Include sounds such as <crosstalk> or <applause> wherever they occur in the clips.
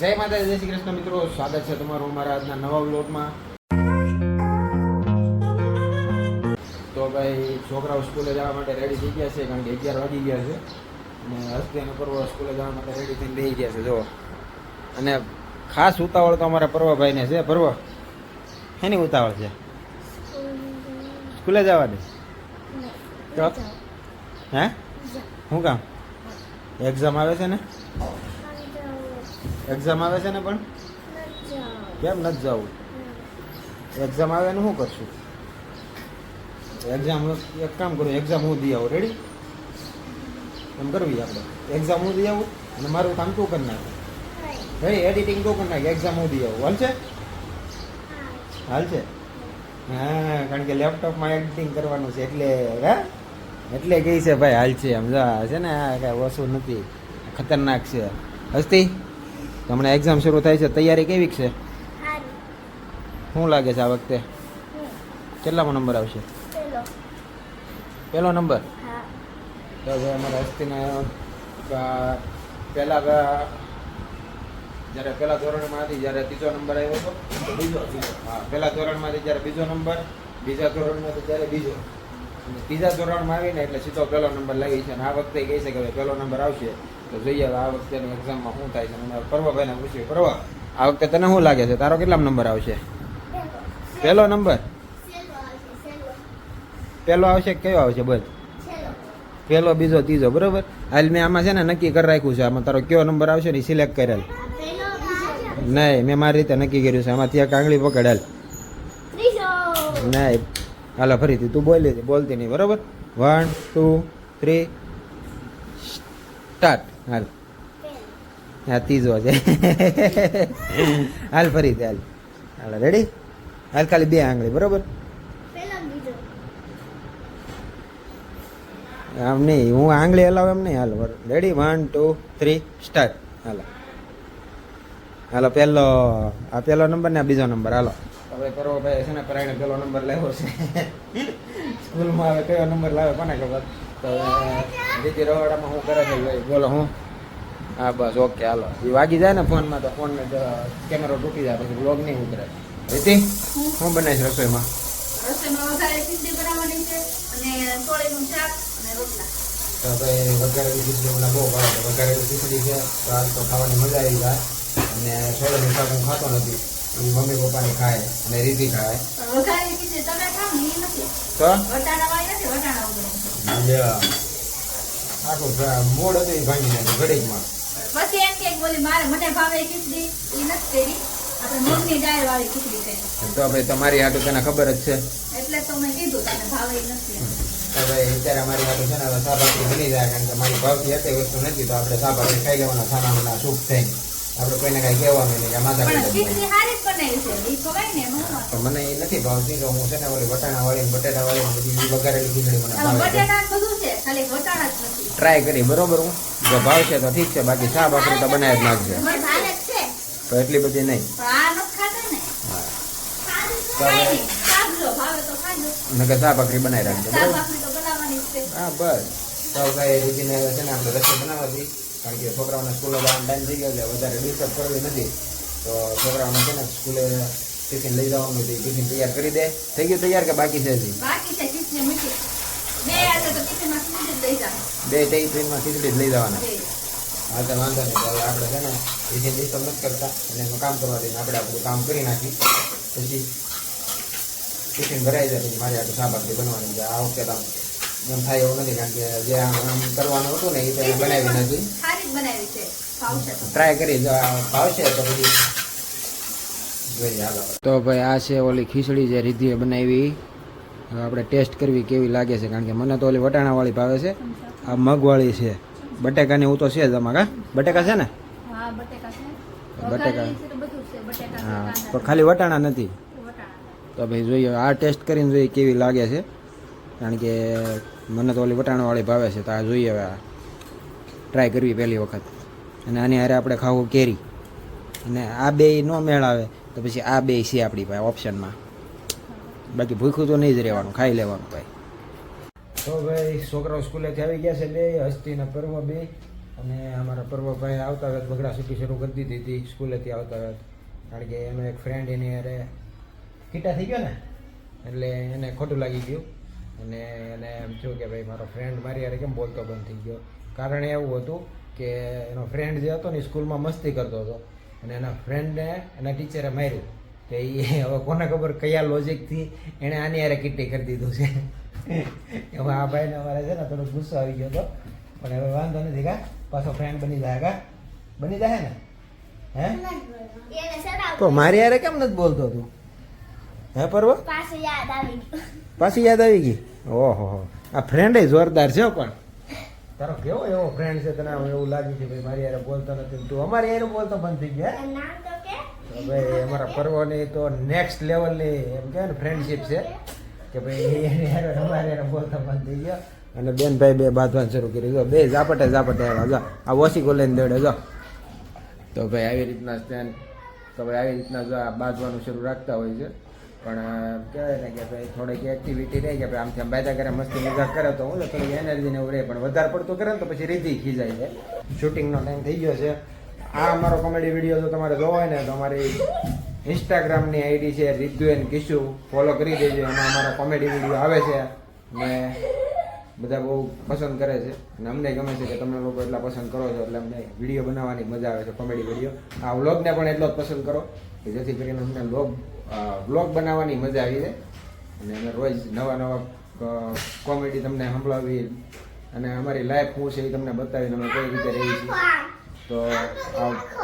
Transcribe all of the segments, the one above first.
જય માતા જય શ્રી કૃષ્ણ મિત્રો. સ્વાગત છે તમારું અમારા આજના નવા વ્લોગમાં. તો ભાઈ છોકરાઓ સ્કૂલે જવા માટે રેડી થઈ ગયા છે કારણ કે અગિયાર વાગી ગયા છે. અને હસ્તે અને પર્વ સ્કૂલે જવા માટે રેડી થઈને બેસી ગયા છે જો અને ખાસ ઉતાવળ તો અમારા પર્વભાઈને છે પર્વ. એની ઉતાવળ છે? સ્કૂલે જવાની તો? હે? શું કામ? એક્ઝામ આવે છે ને? એક્ઝામ આવે છે ને પણ? કેમ નથી જવું? એક્ઝામ આવે ને શું કરશું? એક્ઝામ એક કામ કરું એક્ઝામ હું દઈ આવું. રેડી એમ કરવી આપણે. એક્ઝામ હું દઈ આવું અને મારું કામ તું કરી નાખ. ભાઈ એડિટિંગ તું કરી નાખ. એક્ઝામ હું દઈ આવું. હાલ છે? હાલ છે? હા, કારણ કે લેપટોપમાં એડિટિંગ કરવાનું છે એટલે, હા? એટલે કહે છે, ભાઈ, હાલ છે. સમજા છે ને, આ કાંઈ ઓછું નથી. ખતરનાક છે. હસ્તી? હમણાં એક્ઝામ શરૂ થાય છે તૈયારી કેવી છે? શું લાગે છે આ વખતે? કેટલામાં નંબર આવશે? પહેલો નંબર? તો હવે અમારા હસ્તીને પહેલાં જ્યારે પહેલા ધોરણમાંથી જ્યારે ત્રીજો નંબર આવ્યો હતો બીજો હા પહેલા ધોરણમાંથી જ્યારે બીજો નંબર બીજા ધોરણમાંથી ત્યારે બીજો. અને ત્રીજા ધોરણમાં આવીને એટલે સીધો પહેલો નંબર લાવી છે. અને આ વખતે કહે છે કે હવે પહેલો નંબર આવશે. તો જોઈએ આ વખતે એક્ઝામમાં શું થાય છે મને પર્વભાઈને પૂછ્યું પર્વ, આ વખતે તને શું લાગે છે? તારો કેટલા નંબર આવશે? પહેલો નંબર? પહેલો આવશે કયો આવશે બસ પહેલો, બીજો, ત્રીજો, બરોબર? હાલ મેં આમાં છે ને નક્કી કરી રાખ્યું છે, આમાં તારો કયો નંબર આવશે ને સિલેક્ટ કરેલ. નહીં, મેં મારી રીતે નક્કી કર્યું છે આમાંથી આ કાંગળી પકડેલ નહીં, હાલો, ફરીથી, તું બોલી બોલતી નહીં, બરોબર? વન ટુ થ્રી સ્ટાર્ટ હાલ. હા, ત્રીજો છે. હાલ ફરીથી હાલ. હાલ રેડી હાલ ખાલી બે આંગળી, બરોબર? આમ નહીં, હું આંગળી હલાવ એમ નહીં. હાલ ready one two three start હાલો. હાલો, પહેલો, આ પહેલો નંબર ને આ બીજો નંબર હાલો. હવે કરો ભાઈ છે ને, પરાયણે પહેલો નંબર લેવો છે. <laughs> સ્કૂલમાં હવે કયો નંબર લાવે કોને ખબર? તો દીદી રવાડામાં હું કરે છે ભાઈ? બોલો હું? હા બસ ઓકે હાલો. એ વાગી જાય ને ફોનમાં તો ફોન કેમેરો તૂટી જાય પછી બ્લોગ નહીં ઉતરે. રીતિ? શું બનાવીશ રસોઈમાં? તો ભાઈ વઘારેલી ખીચડી મને બહુ ભાવે છે. વઘારેલી ખીચડી છે તો આજ તો ખાવાની મજા આવી જાય. અને સોળીનું શાક હું ખાતો નથી. એ મમ્મી પપ્પાની ખાય અને રીતિ ખાય. ને તો વટાણા વાળી નથી વટાણા વગરની છે. લ્યો. આખું મોડ હતું એ ભાંગી નાખ્યું ઘડીકમાં પછી એમ કે બોલી મારે મને ભાવે ખીચડી. એ નથી કરી. આપણે મગની દાળ વાળી ખીચડી કરી. તો ભાઈ તમારી હાટું તને ખબર જ છે. એટલે તો મેં કીધું તને ભાવે નથી. અત્યારે અમારી હાટું છે ને સાબાકરી બની જાય કારણ કે મારી ભાવતી હતી વસ્તુ નથી તો આપણે સાબા ખાઈ લેવાના છાનામાના સૂપ થઈને આપણે કોઈને કાંઈ કહેવાનું નહીં કે માથા પણ મને એ નથી ભાવતી કે હું છે ને ઓલી વટાણા વાળી બટેટા વાળી બધી વઘારેલી ખીચડી મને ટ્રાય કરી બરોબર હું? જો ભાવ છે તો ઠીક છે બાકી ચા ભાખરી તો બનાવી જ નાખજે. તો એટલી બધી નહીં. નગર શા ભાખરી બનાવી રાખજો હા બસ. તો ભાઈ રીતિને છે ને આપણે રસોઈ બનાવવાથી કારણ કે છોકરાઓને સ્કૂલે જવાનો ટાઈમ થઈ ગયો એટલે વધારે ડિસ્ટર્બ કરવી નથી તો છોકરાઓને છે ને સ્કૂલે ટિફિન લઈ જવાનું હતું ટિફિન તૈયાર કરી દે થઈ ગયું તૈયાર કે બાકી છે હજી બાકી છે ખીચડી મીઠી બે આજે તો ટિફિનમાં ખીચડી જ લઈ જાઓ બે ટિફિનમાં ખીચડી જ લઈ જવાના બે. હા તો વાંધો નહીં તો હવે આપણે છે ને ટિફિન ડિસ્ટર્બ નથી કરતા અને એનું કામ કરવા દઈને આપણે આપણું કામ કરી નાખી પછી ટિફિન ભરાઈ જાય પછી મારી આટલું સાબાકરી બનવાની છે આ વખતે તો આમ એમ થાય એવું નથી કારણ કે જે આમ કરવાનું હતું ને એ તો બનાવી નથી ટ્રાય કરી જો ભાવશે તો પછી તો ભાઈ આ છે ઓલી ખીચડી જે રીધિએ બનાવી. હવે આપણે ટેસ્ટ કરવી કેવી લાગે છે કારણ કે મને તો ઓલી વટાણાવાળી ભાવે છે. આ મગવાળી છે. બટેકાની હું તો છે જ આમાં કા? બટેકા છે ને? હા બટેકા છે. બટેકા. વઘારેલી છે તો બધું છે બટેકા છે, હા પણ ખાલી વટાણા નથી. તો ભાઈ જોઈએ આ ટેસ્ટ કરીને જોઈએ કેવી લાગે છે. કારણ કે મને તો ઓલી વટાણાવાળી ભાવે છે, તો આ જોઈએ હવે આ. ટ્રાય કરવી પહેલી વખત. અને આની હારે આપણે ખાવું કેરી. અને આ બે ન મેળ આવે તો પછી આ બે છે આપણી પાસે ઓપ્શનમાં બાકી ભૂખ્યું તો નહીં જ રહેવાનું, ખાઈ લેવાનું ભાઈ. તો ભાઈ, છોકરાઓ સ્કૂલેથી આવી ગયા છે બે હસ્તીના પર્વ બે. અને અમારા પર્વભાઈ આવતા વખત બગડા સુટી શરૂ કરી દીધી હતી સ્કૂલેથી આવતા વખત કારણ કે એનો એક ફ્રેન્ડ એની અરે કીટા થઈ ગયો ને, એટલે એને ખોટું લાગી ગયું. અને એને એમ થયું કે ભાઈ મારો ફ્રેન્ડ મારી યારે કેમ બોલતો બંધ થઈ ગયો? કારણ એવું હતું કે એનો ફ્રેન્ડ જે હતો ને એ સ્કૂલમાં મસ્તી કરતો હતો. અને એના ફ્રેન્ડને એના ટીચરે માર્યું. કે એ <laughs> હવે કોને ખબર કયા લોજિકથી એણે આની યારે કિટ્ટી કરી દીધું છે. <laughs> એમાં આ ભાઈને અમારે છે ને થોડો ગુસ્સો આવી ગયો હતો. પણ હવે વાંધો નથી કા? પાછો ફ્રેન્ડ બની જાય કા? બની જાય ને? હે? તો મારી યારે કેમ નથી બોલતો તું? હે પર્વ? પાછું યાદ આવી ગયું. પાછી યાદ આવી ગઈ? ઓહો હો. આ ફ્રેન્ડ જોરદાર છે પણ. તારો કેવો એવો ફ્રેન્ડ છે તને? એવું લાગ્યું કે ભાઈ મારી યારે બોલતો નથી. તું અમારી યારે બોલતો બંધ થઈ ગયા? નામ તો કે? ભાઈ અમારા પર્વની તો નેક્સ્ટ લેવલની એમ કહેવાય ને ફ્રેન્ડશિપ છે. કે ભાઈ એની હારે અમારી હારે બોલતા બંધ થઈ ગયા. અને બેન ભાઈ બે બાંધવાનું શરૂ કરી દો બે ઝાપટે ઝાપટે આવ્યા. જો આ ઓછી ગોલેન દોડે જો. તો ભાઈ આવી રીતના સ્ટેન્ડ તો ભાઈ આવી રીતના જો આ બાંધવાનું શરૂ રાખતા હોય છે. પણ કહેવાય ને કે ભાઈ થોડીક એક્ટિવિટી રહે કે ભાઈ આમથી આમ બાજા કરે મસ્તી મજાક કરે તો હું તો થોડી એનર્જી ને એવું રહે, પણ વધારે પડતું કરે ને તો પછી રીધી ખીજાય છે. શૂટિંગનો ટાઈમ થઈ ગયો છે. આ અમારો કોમેડી વીડિયો જો તમારે જોવો હોય ને, તો અમારી ઇન્સ્ટાગ્રામની આઈડી છે રીતુ એન કિશુ. ફોલો કરી દેજો, એમાં અમારા કોમેડી વીડિયો આવે છે. ને બધા બહુ પસંદ કરે છે. અને અમને ગમે છે કે તમે લોકો એટલા પસંદ કરો છો, એટલે અમને વીડિયો બનાવવાની મજા આવે છે કોમેડી વીડિયો આ વ્લોગને પણ એટલો જ પસંદ કરો કે જેથી કરીને અમને વ્લોગ વ્લોગ બનાવવાની મજા આવી જાય. અને અમે રોજ નવા નવા કોમેડી તમને સંભળાવી અને અમારી લાઈફ શું છે એ તમને બતાવીને અમે કઈ રીતે રહી છીએ. તો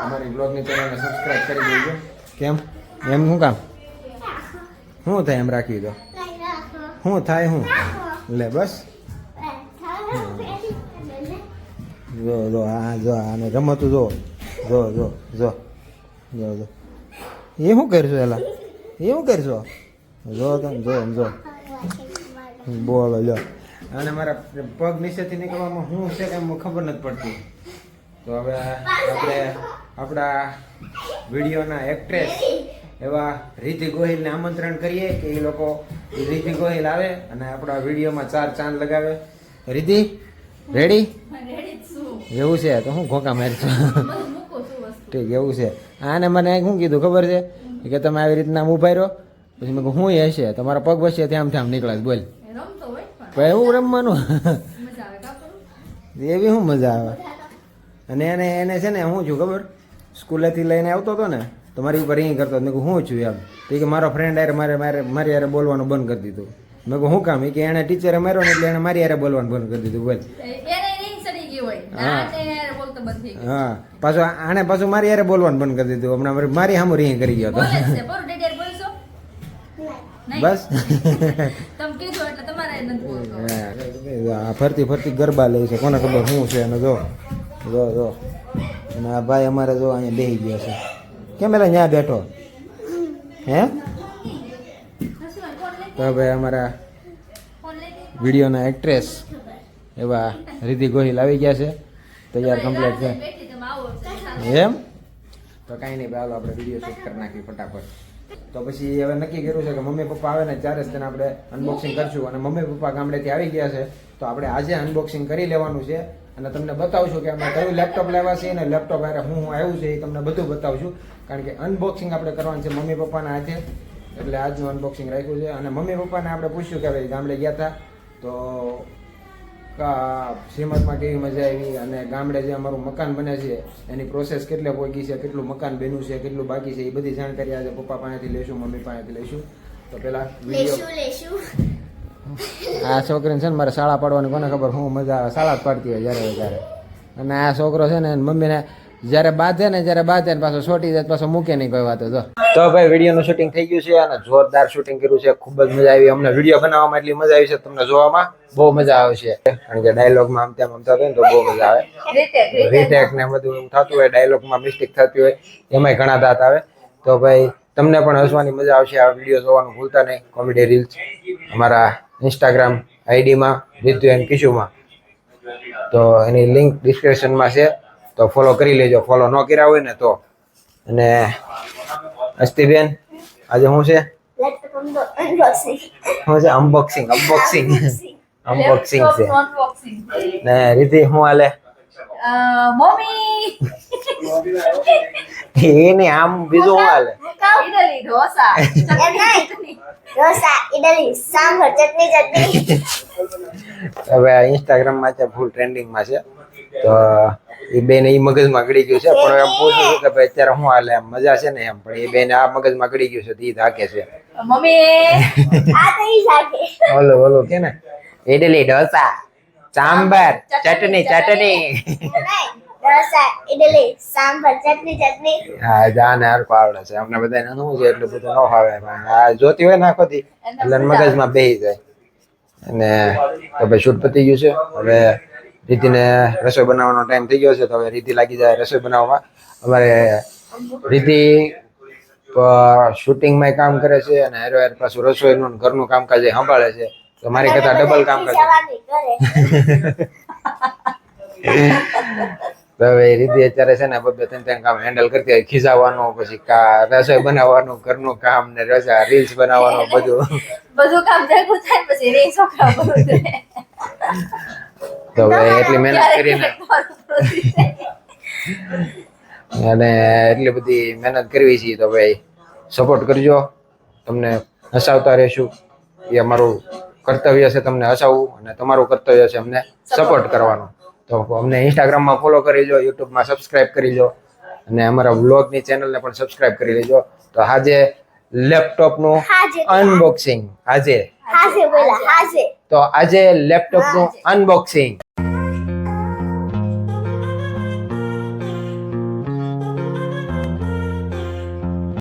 અમારી બ્લોગની ચેનલને સબસ્ક્રાઈબ કરી દેજો. કેમ? એમ શું કામ? શું થાય એમ રાખી દો શું થાય હું લે બસ. જો જો, આ, જો, આને રમતું જો. જો જો જો. જો જો. એ શું કરશું એલા? એ શું કરશો? જો તમે જો જો. બોલો જો અને મારા પગ નીચેથી નીકળવામાં શું છે કે ખબર નથી પડતી. તો હવે આપણે આપણા વિડીયોના એક્ટ્રેસ એવા રીતિ ગોહિલને આમંત્રણ કરીએ કે એ લોકો રીતિ ગોહિલ આવે અને આપણા વિડીયોમાં ચાર ચાંદ લગાવે. રીતિ રેડી એવું છે તો હું ઘોકા મારીશું. છું ઠીક એવું છે. આને મને શું કીધું ખબર છે? કે તમે આવી રીતના ઊભા રહ્યો પછી મેં હું હશે તમારા પગ વચ્ચે ત્યાં આમ આમ નીકળે છે, બોલ. એવું રમવાનું. એવી શું મજા આવે? અને એને એને છે ને હું છું ખબર? સ્કૂલેથી લઈને આવતો હતો ને તો મારી ઉપર અહીં કરતો હતો. મેં હું છું એમ. તો કે મારો ફ્રેન્ડ આરે મારે મારે મારી યારે બોલવાનું બંધ કરી દીધું. મેં કહું શું કામ? એ કે એણે ટીચરે માર્યો ને એટલે એને મારી યારે બોલવાનું બંધ કરી દીધું. બોલ. એને હા. હા પાછું આણે પાછું મારી યારે બોલવાનું બંધ કરી દીધું. હમણાં મારી- મારી સામું રિંગ કરી ગયો હતો. નહીં? બસ ફરતી ફરતી ગરબા લે છે. કોને ખબર શું છે એને જો જો જો. અને આ ભાઈ અમારે જો અહીંયા બેસી ગયા છે. કેમ એટલે ત્યાં બેઠો? હે? તો ભાઈ અમારા? વિડીયોના એક્ટ્રેસ એવા રીતિ ગોહિલ આવી ગયા છે. તૈયાર કમ્પ્લીટ છે. એમ? તો કાંઈ નહીં ભાઈ આપણે વીડિયો શૂટ કરી નાખીએ ફટાફટ. તો પછી હવે નક્કી કર્યું છે કે મમ્મી પપ્પા આવે ને ત્યારે જ તેને આપણે અનબોક્સિંગ કરશું. અને મમ્મી પપ્પા ગામડેથી આવી ગયા છે તો આપણે આજે અનબોક્સિંગ કરી લેવાનું છે. અને તમને બતાવશું કે અમે કયું લેપટોપ લેવા છે અને લેપટોપ આરે હું હું આવ્યું છે એ તમને બધું બતાવશું. કારણ કે અનબોક્સિંગ આપણે કરવાનું છે મમ્મી પપ્પાના હાથે. એટલે આજનું અનબોક્સિંગ રાખ્યું છે. અને મમ્મી પપ્પાને આપણે પૂછ્યું કે ભાઈ ગામડે ગયા હતા તો શ્રીમદમાં કેવી મજા આવી અને ગામડે જે અમારું મકાન બને છે એની પ્રોસેસ કેટલે પહોંચી છે કેટલું મકાન બન્યું છે કેટલું બાકી છે એ બધી જાણકારી આજે પપ્પા પાસેથી લઈશું મમ્મી પાસેથી લેશું તો પેલા વીડિયો લેશું લેશું આ છોકરીને છે ને મારે શાળા પાડવાની કોને ખબર હું મજા આવે શાળા જ પાડતી હોય જ્યારે ત્યારે અને આ છોકરો છે ને મમ્મીને જ્યારે બાંધે ને જ્યારે બાંધે ને પાછો છોટી જાય પાછો મૂકે નહીં કોઈ વાતો જો. તો ભાઈ, વિડીયોનું શૂટિંગ થઈ ગયું છે અને જોરદાર શૂટિંગ કર્યું છે. ખૂબ જ મજા આવી. અમને વીડિયો બનાવવામાં એટલી મજા આવી છે તમને જોવામાં બહુ મજા આવે છે. કારણ કે ડાયલોગમાં આમ તેમ આમ થતું હોય ને તો બહુ મજા આવે. રીટેક ને બધું એવું થતું હોય ડાયલોગમાં મિસ્ટેક થતી હોય, એમાંય ઘણા દાંત આવે. તો ભાઈ, તમને પણ હસવાની મજા આવશે. આ વીડિયો જોવાનું ભૂલતા નહીં. કોમેડી રીલ્સ અમારા ઇન્સ્ટાગ્રામ આઈડીમાં રીતુ એન્ડ કિશુમાં તો એની લિંક ડિસ્ક્રિપ્શનમાં છે. તો ફોલો કરી લેજો. ફોલો ન કર્યા હોય ને તો. અને અસ્તિબેન આજે શું છે? શું છે? અનબોક્સિંગ અનબોક્સિંગ અનબોક્સિંગ છે. ને રીતિ શું હાલે? મમ્મી. એને આમ બીજું શું હાલે? ઇડલી ઢોસા. ચટણી. ઢોસા ઇડલી સાંભર ચટણી ચટણી. હવે ઇન્સ્ટાગ્રામમાં છે ફૂલ ટ્રેન્ડિંગમાં છે. તો એ બેન એ મગજમાં ગળી ગયું છે. પણ એમ પૂછું છું કે ભાઈ અત્યારે શું હાલે? એમ મજા છે ને એમ. પણ એ બેન આ મગજમાં ગળી ગયું છે એ થાકે છે. બોલો ઓલો કે ને? ઇડલી ઢોસા સાંભાર ચટણી ચટણી. હા જાને હરકો આવડે છે. અમને બધાને શું છે એટલું બધું ન ફાવે. આ જોતી હોય ને એટલે મગજમાં બેસી જાય. અને તો ભાઈ શૂટ પતી ગયું છે. હવે રીતિને રસોઈ બનાવવાનો ટાઈમ થઈ ગયો છે તો હવે રીતિ લાગી જાય રસોઈ બનાવવામાં અમારે રીતિ શૂટિંગમાં કામ કરે છે અને હેરો હેર પાછું રસોઈનું ઘરનું કામકાજ એ સંભાળે છે. તો મારી કરતા ડબલ કામ કરે તો હવે રીતિ અત્યારે છે ને બબે ત્રણ ત્રણ કામ હેન્ડલ કરતી હોય ખીજાવાનું પછી કા રસોઈ બનાવવાનું ઘરનું કામ ને રજા રીલ્સ બનાવવાનું બધું. <laughs> બધું કામ ભેગું થાય પછી રે છોકરા બધું થાય. તો હવે એટલી મહેનત કરીને. અને એટલી બધી મહેનત કરવી છે તો ભાઈ સપોર્ટ કરજો. તમને હસાવતા રહેશું. એ અમારું કર્તવ્ય છે તમને હસાવવું અને તમારું કર્તવ્ય છે અમને સપોર્ટ કરવાનો. તો અમને ઇન્સ્ટાગ્રામમાં ફોલો કરી લો યુટ્યુબમાં સબસ્ક્રાઇબ કરી લો અને અમારા વ્લોગની ચેનલને પણ સબસ્ક્રાઇબ કરી લેજો. તો આજે લેપટોપનું અનબોક્સિંગ આજે તો આજે લેપટોપનું અનબોક્સિંગ